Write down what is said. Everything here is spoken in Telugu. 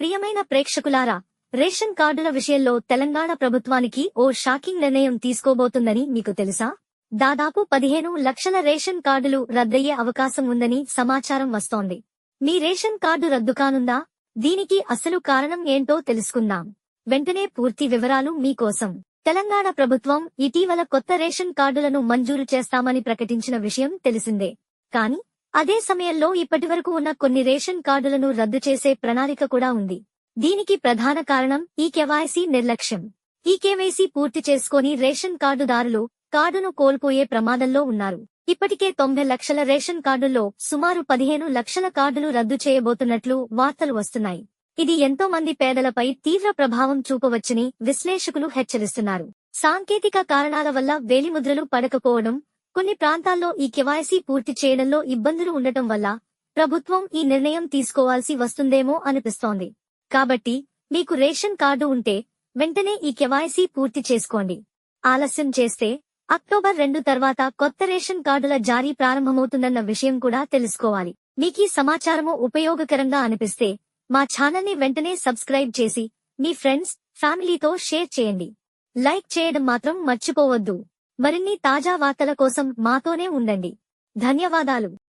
ప్రియమైన ప్రేక్షకులారా రేషన్ కార్డుల విషయంలో తెలంగాణ ప్రభుత్వానికి ఓ షాకింగ్ నిర్ణయం తీసుకోబోతుందని మీకు తెలుసా? దాదాపు పదిహేను లక్షల రేషన్ కార్డులు రద్దయ్యే అవకాశం ఉందని సమాచారం వస్తోంది. మీ రేషన్ కార్డు రద్దు కానుందా? దీనికి అసలు కారణం ఏంటో తెలుసుకుందాం. వెంటనే పూర్తి వివరాలు మీకోసం తెలంగాణ ప్రభుత్వం ఇటీవల కొత్త రేషన్ కార్డులను మంజూరు చేస్తామని ప్రకటించిన విషయం తెలిసిందే. కానీ అదే సమయంలో ఇప్పటివరకు ఉన్న కొన్ని రేషన్ కార్డులను రద్దు చేసే ప్రణాళిక కూడా ఉంది. దీనికి ప్రధాన కారణం ఈ కెవైసీ నిర్లక్ష్యం. ఈ కేవైసీ పూర్తి చేసుకొని రేషన్ కార్డుదారులు కార్డును కోల్పోయే ప్రమాదంలో ఉన్నారు. ఇప్పటికే తొంభై లక్షల రేషన్ కార్డుల్లో సుమారు పదిహేను లక్షల కార్డులు రద్దు చేయబోతున్నట్లు వార్తలు వస్తున్నాయి. ఇది ఎంతో మంది పేదలపై తీవ్ర ప్రభావం చూపవచ్చని విశ్లేషకులు హెచ్చరిస్తున్నారు. సాంకేతిక కారణాల వల్ల వేలిముద్రలు పడకపోవడం కొన్ని ప్రాంతాల్లో ఈ కెవాయసీ పూర్తి చేయడంలో ఇబ్బందులు ఉండటం వల్ల ప్రభుత్వం ఈ నిర్ణయం తీసుకోవాల్సి వస్తుందేమో అనిపిస్తోంది. కాబట్టి మీకు రేషన్ కార్డు ఉంటే వెంటనే ఈ కెవాయసీ పూర్తి చేసుకోండి. ఆలస్యం చేస్తే అక్టోబర్ రెండు తర్వాత కొత్త రేషన్ కార్డుల జారీ ప్రారంభమవుతుందన్న విషయం కూడా తెలుసుకోవాలి. మీకీ సమాచారము ఉపయోగకరంగా అనిపిస్తే మా ఛానల్ని వెంటనే సబ్స్క్రైబ్ చేసి మీ ఫ్రెండ్స్ ఫ్యామిలీతో షేర్ చేయండి. లైక్ చేయడం మాత్రం మర్చిపోవద్దు. మరిన్ని తాజా వార్తల కోసం మాతోనే ఉండండి. ధన్యవాదాలు.